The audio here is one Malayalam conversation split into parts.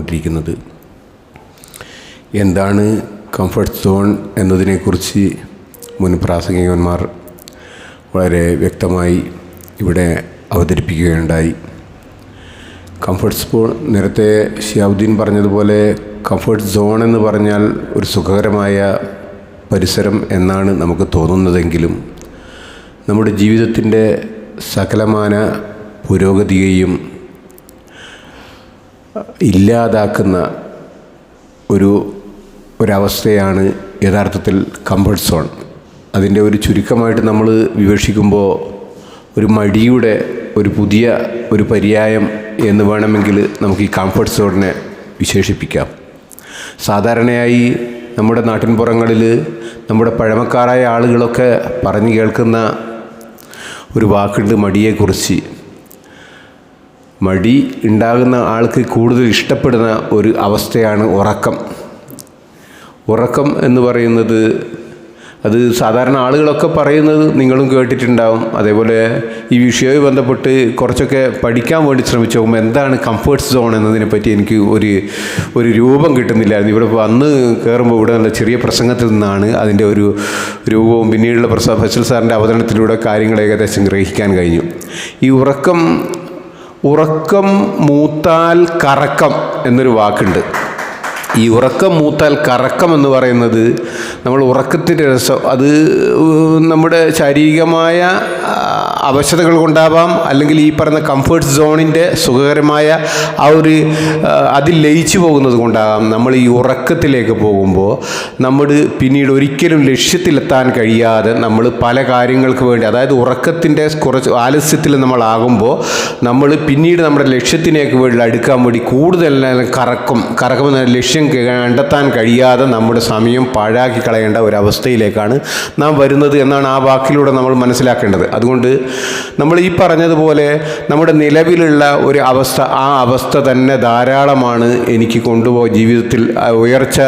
നടന്നുകൊണ്ടിരിക്കുന്നത് എന്താണ് കംഫർട്ട് സോൺ എന്നതിനെക്കുറിച്ച് മുൻ പ്രാസംഗികന്മാർ വളരെ വ്യക്തമായി ഇവിടെ അവതരിപ്പിക്കുകയുണ്ടായി. കംഫർട്ട് സോൺ നേരത്തെ ഷിയാബുദ്ദീൻ പറഞ്ഞതുപോലെ കംഫർട്ട് സോൺ എന്ന് പറഞ്ഞാൽ ഒരു സുഖകരമായ പരിസരം എന്നാണ് നമുക്ക് തോന്നുന്നതെങ്കിലും നമ്മുടെ ജീവിതത്തിന്റെ സകലമാന പുരോഗതിയെയും ഇല്ലാതാക്കുന്ന ഒരു ഒരവസ്ഥയാണ് യഥാർത്ഥത്തിൽ കംഫർട്ട് സോൺ അതിന്റെ ഒരു ചുരുക്കമായിട്ട് നമ്മൾ വിവക്ഷിക്കുമ്പോൾ ഒരു മടിയുടെ ഒരു പുതിയ ഒരു പര്യായം എന്ന് വേണമെങ്കിൽ നമുക്ക് ഈ കംഫർട്ട് സോണിനെ വിശേഷിപ്പിക്കാം. സാധാരണയായി നമ്മുടെ നാട്ടിൻപുറങ്ങളിൽ നമ്മുടെ പഴമക്കാരായ ആളുകളൊക്കെ പറഞ്ഞു കേൾക്കുന്ന ഒരു വാക്കുണ്ട് മടിയെക്കുറിച്ച്. മടി ഉണ്ടാകുന്ന ആൾക്ക് കൂടുതൽ ഇഷ്ടപ്പെടുന്ന ഒരു അവസ്ഥയാണ് ഉറക്കം. ഉറക്കം എന്ന് പറയുന്നത് അത് സാധാരണ ആളുകളൊക്കെ പറയുന്നത് നിങ്ങളും കേട്ടിട്ടുണ്ടാവും. അതേപോലെ ഈ വിഷയവുമായി ബന്ധപ്പെട്ട് കുറച്ചൊക്കെ പഠിക്കാൻ വേണ്ടി ശ്രമിച്ചു നോക്കുമ്പോൾ എന്താണ് കംഫേർട്ട് സോൺ എന്നതിനെ പറ്റി എനിക്ക് ഒരു ഒരു രൂപം കിട്ടുന്നില്ലായിരുന്നു. ഇവിടെ വന്ന് കയറുമ്പോൾ ഇവിടെ നല്ല ചെറിയ പ്രസംഗത്തിൽ നിന്നാണ് അതിന്റെ ഒരു രൂപവും പിന്നീടുള്ള പ്രസ ഫസൽ സാറിന്റെ അവതരണത്തിലൂടെ കാര്യങ്ങൾ ഏകദേശം ഗ്രഹിക്കാൻ കഴിഞ്ഞു. ഈ ഉറക്കം ഉറക്കം മൂത്താൽ കറക്കം എന്നൊരു വാക്കുണ്ട്. ഈ ഉറക്കം മൂത്താൽ കറക്കം എന്ന് പറയുന്നത് നമ്മൾ ഉറക്കത്തിന്റെ രസം. അത് നമ്മുടെ ശാരീരികമായ അവശതകൾ കൊണ്ടാവാം. അല്ലെങ്കിൽ ഈ പറയുന്ന കംഫേർട്ട് സോണിന്റെ സുഖകരമായ ആ ഒരു അതിൽ ലയിച്ചു പോകുന്നത് കൊണ്ടാകാം നമ്മൾ ഈ ഉറക്കത്തിലേക്ക് പോകുമ്പോൾ നമ്മൾ പിന്നീട് ഒരിക്കലും ലക്ഷ്യത്തിലെത്താൻ കഴിയാതെ നമ്മൾ പല കാര്യങ്ങൾക്ക് വേണ്ടി അതായത് ഉറക്കത്തിന്റെ കുറച്ച് ആലസ്യത്തിൽ നമ്മളാകുമ്പോൾ നമ്മൾ പിന്നീട് നമ്മുടെ ലക്ഷ്യത്തിലേക്ക് വേണ്ടി അടുക്കാൻ വേണ്ടി കൂടുതൽ കറക്കും. കറക്കം ലക്ഷ്യം കണ്ടെത്താൻ കഴിയാതെ നമ്മുടെ സമയം പാഴാക്കി കളയേണ്ട ഒരവസ്ഥയിലേക്കാണ് നാം വരുന്നത് എന്നാണ് ആ വാക്കിലൂടെ നമ്മൾ മനസ്സിലാക്കേണ്ടത്. അതുകൊണ്ട് നമ്മൾ ഈ പറഞ്ഞതുപോലെ നമ്മുടെ നിലവിലുള്ള ഒരു അവസ്ഥ ആ അവസ്ഥ തന്നെ ധാരാളമാണ് എനിക്ക് കൊണ്ടുപോ ജീവിതത്തിൽ ഉയർച്ച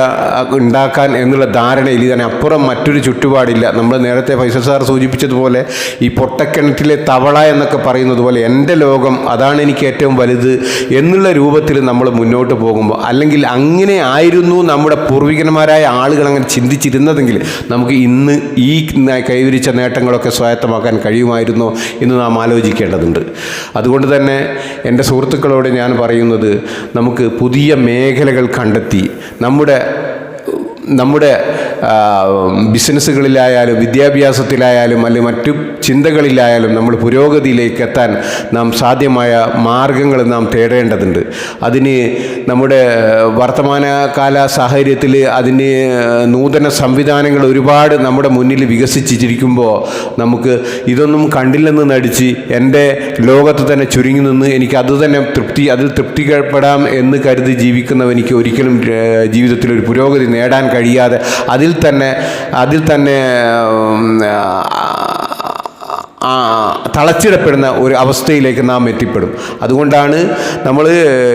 ഉണ്ടാക്കാൻ എന്നുള്ള ധാരണയിൽ ഇതിന് അപ്പുറം മറ്റൊരു ചുറ്റുപാടില്ല. നമ്മൾ നേരത്തെ ഫൈസൽ സാർ സൂചിപ്പിച്ചതുപോലെ ഈ പൊട്ടക്കിണറ്റിലെ തവള എന്നൊക്കെ പറയുന്നത് പോലെ എന്റെ ലോകം അതാണ് എനിക്ക് ഏറ്റവും വലുത് എന്നുള്ള രൂപത്തിൽ നമ്മൾ മുന്നോട്ട് പോകുമ്പോൾ അല്ലെങ്കിൽ അങ്ങനെ ആയിരുന്നു നമ്മുടെ പൂർവികന്മാരായ ആളുകൾ അങ്ങനെ ചിന്തിച്ചിരുന്നതെങ്കിൽ നമുക്ക് ഇന്ന് ഈ കൈവരിച്ച നേട്ടങ്ങളൊക്കെ സ്വായത്തമാക്കാൻ കഴിയുമായിരുന്നോ എന്ന് നാം ആലോചിക്കേണ്ടതുണ്ട്. അതുകൊണ്ട് തന്നെ എന്റെ സുഹൃത്തുക്കളോട് ഞാൻ പറയുന്നത് നമുക്ക് പുതിയ മേഖലകൾ കണ്ടെത്തി നമ്മുടെ നമ്മുടെ ബിസിനസ്സുകളിലായാലും വിദ്യാഭ്യാസത്തിലായാലും അല്ലെങ്കിൽ മറ്റു ചിന്തകളിലായാലും നമ്മൾ പുരോഗതിയിലേക്ക് എത്താൻ നാം സാധ്യമായ മാർഗങ്ങൾ നാം തേടേണ്ടതുണ്ട്. അതിന് നമ്മുടെ വർത്തമാനകാല സാഹചര്യത്തിൽ അതിന് നൂതന സംവിധാനങ്ങൾ ഒരുപാട് നമ്മുടെ മുന്നിൽ വികസിച്ചിരിക്കുമ്പോൾ നമുക്ക് ഇതൊന്നും കണ്ടില്ലെന്ന് നടിച്ച് എന്റെ ലോകത്ത് തന്നെ ചുരുങ്ങി നിന്ന് എനിക്ക് അത് തന്നെ തൃപ്തി അതിൽ തൃപ്തിപ്പെടാം എന്ന് കരുതി ജീവിക്കുന്നവനിക്ക് ഒരിക്കലും ജീവിതത്തിൽ ഒരു പുരോഗതി നേടാൻ കഴിയാതെ അതിൽ തന്നെ അതിൽ തന്നെ തളച്ചിടപ്പെടുന്ന ഒരു അവസ്ഥയിലേക്ക് നാം എത്തിപ്പെടും. അതുകൊണ്ടാണ് നമ്മൾ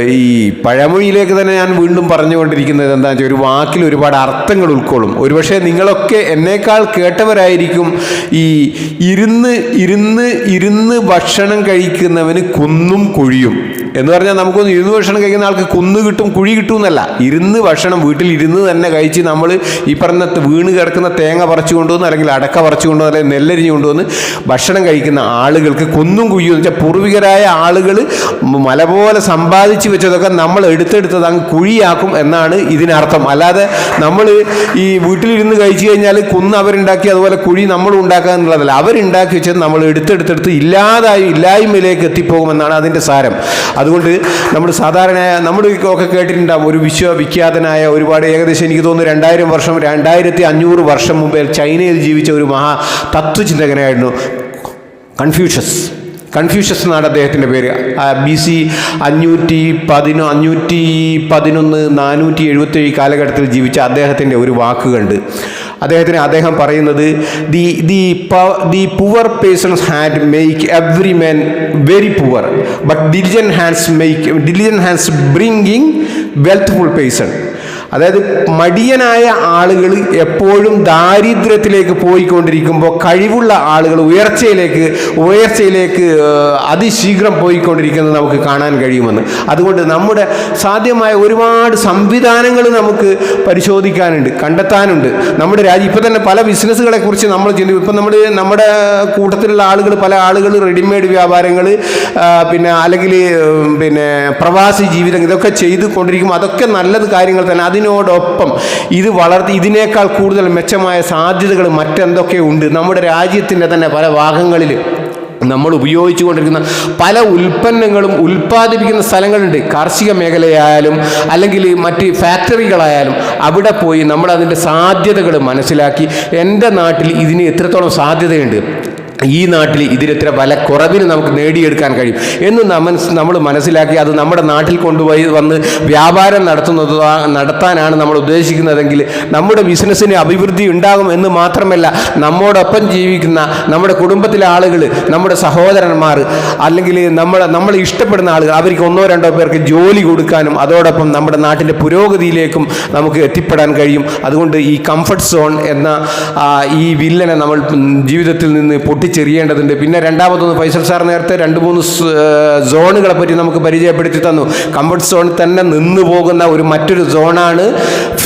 ഈ പഴമൊഴിയിലേക്ക് തന്നെ ഞാൻ വീണ്ടും പറഞ്ഞുകൊണ്ടിരിക്കുന്നത് എന്താണെന്ന് വെച്ചാൽ ഒരു വാക്കിൽ ഒരുപാട് അർത്ഥങ്ങൾ ഉൾക്കൊള്ളും. ഒരുപക്ഷെ നിങ്ങളൊക്കെ എന്നേക്കാൾ കേട്ടവരായിരിക്കും ഈ ഇരുന്ന് ഇരുന്ന് ഇരുന്ന് ഭക്ഷണം കഴിക്കുന്നവന് കുന്നും കുഴിയും. എന്ന് പറഞ്ഞാൽ നമുക്കൊന്ന് ഇരുന്ന് ഭക്ഷണം കഴിക്കുന്ന ആൾക്ക് കുന്ന് കിട്ടും കുഴി കിട്ടും എന്നല്ല. ഇരുന്ന് ഭക്ഷണം വീട്ടിൽ ഇരുന്ന് തന്നെ കഴിച്ച് നമ്മൾ ഈ പറഞ്ഞ വീണ് കിടക്കുന്ന തേങ്ങ പറിച്ചു കൊണ്ടുവന്ന് അല്ലെങ്കിൽ അടക്ക പറിച്ചു കൊണ്ടുവന്ന് അല്ലെങ്കിൽ നെല്ലരിഞ്ഞ് കൊണ്ടുവന്ന് ഭക്ഷണം കഴിക്കുന്ന ആളുകൾക്ക് കുന്നും കുഴിയും വെച്ചാൽ പൂർവികരായ ആളുകൾ മല പോലെ സമ്പാദിച്ചു വെച്ചതൊക്കെ നമ്മൾ എടുത്തെടുത്തത് അങ്ങ് കുഴിയാക്കും എന്നാണ് ഇതിനർത്ഥം. അല്ലാതെ നമ്മൾ ഈ വീട്ടിലിരുന്ന് കഴിച്ചു കഴിഞ്ഞാൽ കുന്ന് അവരുണ്ടാക്കി അതുപോലെ കുഴി നമ്മൾ ഉണ്ടാക്കുക എന്നുള്ളതല്ല. അവരുണ്ടാക്കി വെച്ചത് നമ്മൾ എടുത്തെടുത്തെടുത്ത് ഇല്ലാതായി ഇല്ലായ്മയിലേക്ക് എത്തിപ്പോകുമെന്നാണ് അതിന്റെ സാരം. അതുകൊണ്ട് നമ്മൾ സാധാരണ നമ്മുടെ ഒക്കെ കേട്ടിട്ടുണ്ടാവും ഒരു വിശ്വവിഖ്യാതനായ ഒരുപാട് ഏകദേശം എനിക്ക് തോന്നുന്നു രണ്ടായിരം വർഷം രണ്ടായിരത്തി അഞ്ഞൂറ് വർഷം മുമ്പേ ചൈനയിൽ ജീവിച്ച ഒരു മഹാ തത്വചിന്തകനായിരുന്നു കൺഫ്യൂഷ്യസ്. കൺഫ്യൂഷ്യസ് എന്നാണ് അദ്ദേഹത്തിന്റെ പേര്. ബി സി അഞ്ഞൂറ്റി പതിനൊ അഞ്ഞൂറ്റി പതിനൊന്ന് നാനൂറ്റി എഴുപത്തേഴ് കാലഘട്ടത്തിൽ ജീവിച്ച അദ്ദേഹത്തിന്റെ ഒരു വാക്ക് കണ്ട്. അദ്ദേഹത്തിന് അദ്ദേഹം പറയുന്നത് the the the poor persons hand make every man very poor but diligent hands make diligent hands bringing wealthful person അതായത് മടിയനായ ആളുകൾ എപ്പോഴും ദാരിദ്ര്യത്തിലേക്ക് പോയിക്കൊണ്ടിരിക്കുമ്പോൾ കഴിവുള്ള ആളുകൾ ഉയർച്ചയിലേക്ക് ഉയർച്ചയിലേക്ക് അതിശീഘ്രം പോയിക്കൊണ്ടിരിക്കുന്നത് നമുക്ക് കാണാൻ കഴിയുമെന്ന്. അതുകൊണ്ട് നമ്മുടെ സാധ്യമായ ഒരുപാട് സംവിധാനങ്ങൾ നമുക്ക് പരിശോധിക്കാനുണ്ട് കണ്ടെത്താനുണ്ട്. നമ്മുടെ രാജ്യം ഇപ്പം തന്നെ പല ബിസിനസ്സുകളെ കുറിച്ച് നമ്മൾ ചിന്തിക്കും ഇപ്പം നമ്മൾ നമ്മുടെ കൂട്ടത്തിലുള്ള ആളുകൾ പല ആളുകൾ റെഡിമെയ്ഡ് വ്യാപാരങ്ങൾ പിന്നെ അല്ലെങ്കിൽ പിന്നെ പ്രവാസി ജീവിതം ഇതൊക്കെ ചെയ്തു കൊണ്ടിരിക്കുമ്പോൾ അതൊക്കെ നല്ലത് കാര്യങ്ങൾ തന്നെ. അതിനോടൊപ്പം ഇത് വളർത്തി ഇതിനേക്കാൾ കൂടുതൽ മെച്ചമായ സാധ്യതകൾ മറ്റെന്തൊക്കെ ഉണ്ട്? നമ്മുടെ രാജ്യത്തിന്റെ തന്നെ പല ഭാഗങ്ങളിൽ നമ്മൾ ഉപയോഗിച്ചു കൊണ്ടിരിക്കുന്ന പല ഉൽപ്പന്നങ്ങളും ഉൽപ്പാദിപ്പിക്കുന്ന സ്ഥലങ്ങളുണ്ട്. കാർഷിക മേഖലയായാലും അല്ലെങ്കിൽ മറ്റ് ഫാക്ടറികളായാലും അവിടെ പോയി നമ്മൾ അതിന്റെ സാധ്യതകൾ മനസ്സിലാക്കി എന്റെ നാട്ടിൽ ഇതിന് എത്രത്തോളം സാധ്യതയുണ്ട്? ഈ നാട്ടിൽ ഇതിനെത്ര വല കുറവിന് നമുക്ക് നേടിയെടുക്കാൻ കഴിയും എന്ന് നമ്മൾ നമ്മൾ മനസ്സിലാക്കി അത് നമ്മുടെ നാട്ടിൽ കൊണ്ടുപോയി വന്ന് വ്യാപാരം നടത്തുന്നത് നടത്താനാണ് നമ്മൾ ഉദ്ദേശിക്കുന്നതെങ്കിൽ നമ്മുടെ ബിസിനസ്സിന് അഭിവൃദ്ധി ഉണ്ടാകും എന്ന് മാത്രമല്ല നമ്മോടൊപ്പം ജീവിക്കുന്ന നമ്മുടെ കുടുംബത്തിലെ ആളുകൾ നമ്മുടെ സഹോദരന്മാർ അല്ലെങ്കിൽ നമ്മൾ നമ്മൾ ഇഷ്ടപ്പെടുന്ന ആളുകൾ അവർക്ക് ഒന്നോ രണ്ടോ പേർക്ക് ജോലി കൊടുക്കാനും അതോടൊപ്പം നമ്മുടെ നാട്ടിന്റെ പുരോഗതിയിലേക്കും നമുക്ക് എത്തിപ്പെടാൻ കഴിയും. അതുകൊണ്ട് ഈ കംഫർട്ട് സോൺ എന്ന ഈ വില്ലനെ നമ്മൾ ജീവിതത്തിൽ നിന്ന് പൊട്ടിച്ചെറിയേണ്ടതുണ്ട് പിന്നെ രണ്ടാമതൊന്ന് ഫൈസൽ സാർ നേരത്തെ രണ്ട് മൂന്ന് സോണുകളെ പറ്റി നമുക്ക് പരിചയപ്പെടുത്തി തന്നു. കംഫർട്ട് സോൺ തന്നെ നിന്ന് പോകുന്ന ഒരു മറ്റൊരു സോണാണ്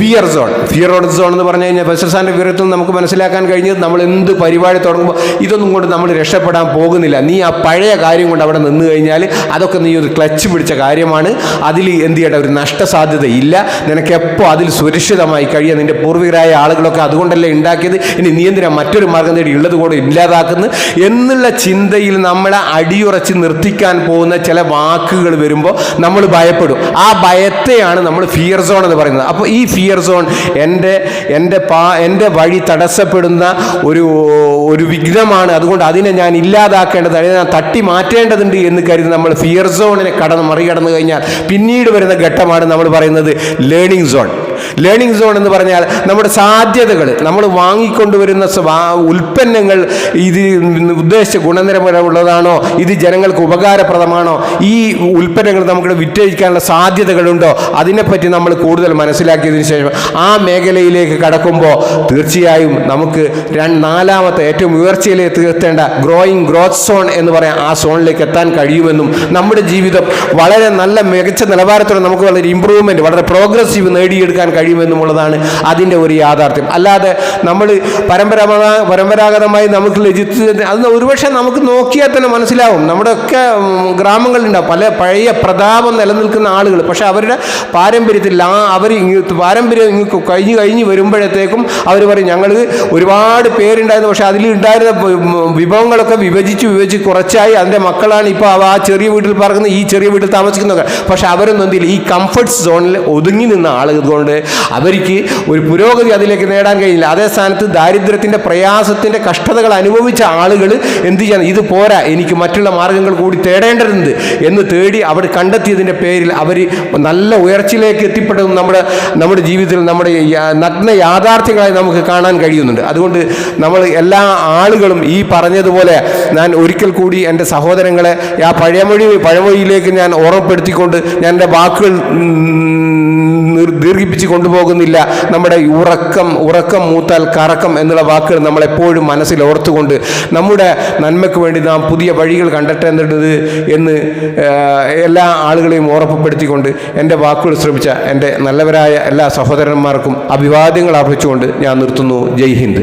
ഫിയർ സോൺ ഫിയർ സോൺ എന്ന് പറഞ്ഞു കഴിഞ്ഞാൽ ഫൈസൽ സാറിന്റെ വിവരത്തിൽ നമുക്ക് മനസ്സിലാക്കാൻ കഴിഞ്ഞത് നമ്മൾ എന്ത് പരിപാടി തുടങ്ങുമ്പോൾ ഇതൊന്നും കൊണ്ട് നമ്മൾ രക്ഷപ്പെടാൻ പോകുന്നില്ല. നീ ആ പഴയ കാര്യം കൊണ്ട് അവിടെ നിന്ന് കഴിഞ്ഞാൽ അതൊക്കെ നീ ഒരു ക്ലച്ച് പിടിച്ച കാര്യമാണ്. അതിൽ എന്ത് ചെയ്യേണ്ട? ഒരു നഷ്ടസാധ്യത ഇല്ല നിനക്ക് എപ്പോൾ അതിൽ സുരക്ഷിതമായി കഴിയുക നിന്റെ പൂർവികരായ ആളുകളൊക്കെ അതുകൊണ്ടല്ലേ ഉണ്ടാക്കിയത്? ഇനി നീ മറ്റൊരു മാർഗം നേടി ഉള്ളത് കൂടെ ഇല്ലാതാക്കുന്നു എന്നുള്ള ചിന്തയിൽ നമ്മളെ അടിയുറച്ച് നിർത്തിക്കാൻ പോകുന്ന ചില വാക്കുകൾ വരുമ്പോൾ നമ്മൾ ഭയപ്പെടും. ആ ഭയത്തെയാണ് നമ്മൾ ഫിയർ സോൺ എന്ന് പറയുന്നത്. അപ്പോൾ ഈ ഫിയർ സോൺ എന്റെ എന്റെ പാ എന്റെ വഴി തടസ്സപ്പെടുന്ന ഒരു ഒരു വിഘ്നമാണ്. അതുകൊണ്ട് അതിനെ ഞാൻ ഇല്ലാതാക്കേണ്ടത് അതിനെ ഞാൻ തട്ടി മാറ്റേണ്ടതുണ്ട് എന്ന് കരുതി നമ്മൾ ഫിയർ സോണിനെ കടന്ന് മറികടന്നു കഴിഞ്ഞാൽ പിന്നീട് വരുന്ന ഘട്ടമാണ് നമ്മൾ പറയുന്നത് ലേണിംഗ് സോൺ ലേണിംഗ് സോൺ എന്ന് പറഞ്ഞാൽ നമ്മുടെ സാധ്യതകൾ നമ്മൾ വാങ്ങിക്കൊണ്ടുവരുന്ന ഉൽപ്പന്നങ്ങൾ ഇത് ഉദ്ദേശിച്ച ഗുണനിലവാരമുള്ളതാണോ ഇത് ജനങ്ങൾക്ക് ഉപകാരപ്രദമാണോ ഈ ഉൽപ്പന്നങ്ങൾ നമുക്ക് വിറ്റഴിക്കാനുള്ള സാധ്യതകളുണ്ടോ അതിനെപ്പറ്റി നമ്മൾ കൂടുതൽ മനസ്സിലാക്കിയതിന് ശേഷം ആ മേഖലയിലേക്ക് കടക്കുമ്പോൾ തീർച്ചയായും നമുക്ക് നാലാമത്തെ ഏറ്റവും ഉയർച്ചയിലേക്ക് എത്തേണ്ട ഗ്രോയിങ് ഗ്രോത്ത് സോൺ എന്ന് പറയാം ആ സോണിലേക്ക് എത്താൻ കഴിയുമെന്നും നമ്മുടെ ജീവിതം വളരെ നല്ല മികച്ച നിലവാരത്തോടെ നമുക്ക് വളരെ ഇമ്പ്രൂവ്മെന്റ് വളരെ പ്രോഗ്രസീവ് നേടിയെടുക്കാൻ കഴിയുമെന്നുമുള്ളതാണ് അതിന്റെ ഒരു യാഥാർത്ഥ്യം. അല്ലാതെ നമ്മൾ പരമ്പരാഗത പരമ്പരാഗതമായി നമുക്ക് ലജിത്ത് അത് ഒരുപക്ഷെ നമുക്ക് നോക്കിയാൽ തന്നെ മനസ്സിലാവും. നമ്മുടെയൊക്കെ ഗ്രാമങ്ങളിലുണ്ടാവും പല പഴയ പ്രതാപം നിലനിൽക്കുന്ന ആളുകൾ. പക്ഷേ അവരുടെ പാരമ്പര്യത്തിൽ ആ അവർ പാരമ്പര്യം ഇങ്ങ് കഴിഞ്ഞ് കഴിഞ്ഞ് വരുമ്പോഴത്തേക്കും അവർ പറയും ഞങ്ങൾ ഒരുപാട് പേരുണ്ടായിരുന്നു. പക്ഷെ അതിൽ ഉണ്ടായിരുന്ന വിഭവങ്ങളൊക്കെ വിഭജിച്ച് വിഭജിച്ച് കുറച്ചായി. അതിന്റെ മക്കളാണ് ഇപ്പോൾ ആ ചെറിയ വീട്ടിൽ പറക്കുന്ന ഈ ചെറിയ വീട്ടിൽ താമസിക്കുന്നതൊക്കെ. പക്ഷെ അവരൊന്നും എന്തില്ല ഈ കംഫർട്ട് സോണിൽ ഒതുങ്ങി നിന്ന ആളുകൾ കൊണ്ട് അവർക്ക് ഒരു പുരോഗതി അതിലേക്ക് നേടാൻ കഴിയില്ല അതേ സ്ഥാനത്ത് ദാരിദ്ര്യത്തിന്റെ പ്രയാസത്തിന്റെ കഷ്ടതകൾ അനുഭവിച്ച ആളുകൾ എന്ത് ചെയ്യണം ഇത് പോരാ എനിക്ക് മറ്റുള്ള മാർഗങ്ങൾ കൂടി തേടേണ്ടതുണ്ട് എന്ന് തേടി അവർ കണ്ടെത്തിയതിന്റെ പേരിൽ അവർ നല്ല ഉയർച്ചയിലേക്ക് എത്തിപ്പെട്ടതും നമ്മുടെ നമ്മുടെ ജീവിതത്തിൽ നമ്മുടെ നഗ്ന യാഥാർത്ഥ്യങ്ങളായി നമുക്ക് കാണാൻ കഴിയുന്നുണ്ട് അതുകൊണ്ട് നമ്മൾ എല്ലാ ആളുകളും ഈ പറഞ്ഞതുപോലെ ഞാൻ ഒരിക്കൽ കൂടി എന്റെ സഹോദരങ്ങളെ ആ പഴയമൊഴി പഴമൊഴിയിലേക്ക് ഞാൻ ഓർമ്മപ്പെടുത്തിക്കൊണ്ട് ഞാൻ എന്റെ വാക്കുകൾ ദീർഘിപ്പിച്ച് കൊണ്ടുപോകുന്നില്ല. നമ്മുടെ ഉറക്കം ഉറക്കം മൂത്താൽ കറക്കം എന്നുള്ള വാക്കുകൾ നമ്മൾ എപ്പോഴും മനസ്സിൽ ഓർത്തുകൊണ്ട് നമ്മുടെ നന്മയ്ക്ക് വേണ്ടി നാം പുതിയ വഴികൾ കണ്ടെത്തേണ്ടത് എന്ന് എല്ലാ ആളുകളെയും ഓർമ്മപ്പെടുത്തിക്കൊണ്ട് എന്റെ വാക്കുകൾ ശ്രമിച്ച എന്റെ നല്ലവരായ എല്ലാ സഹോദരന്മാർക്കും അഭിവാദ്യങ്ങൾ അർപ്പിച്ചുകൊണ്ട് ഞാൻ നിർത്തുന്നു. ജയ് ഹിന്ദ്.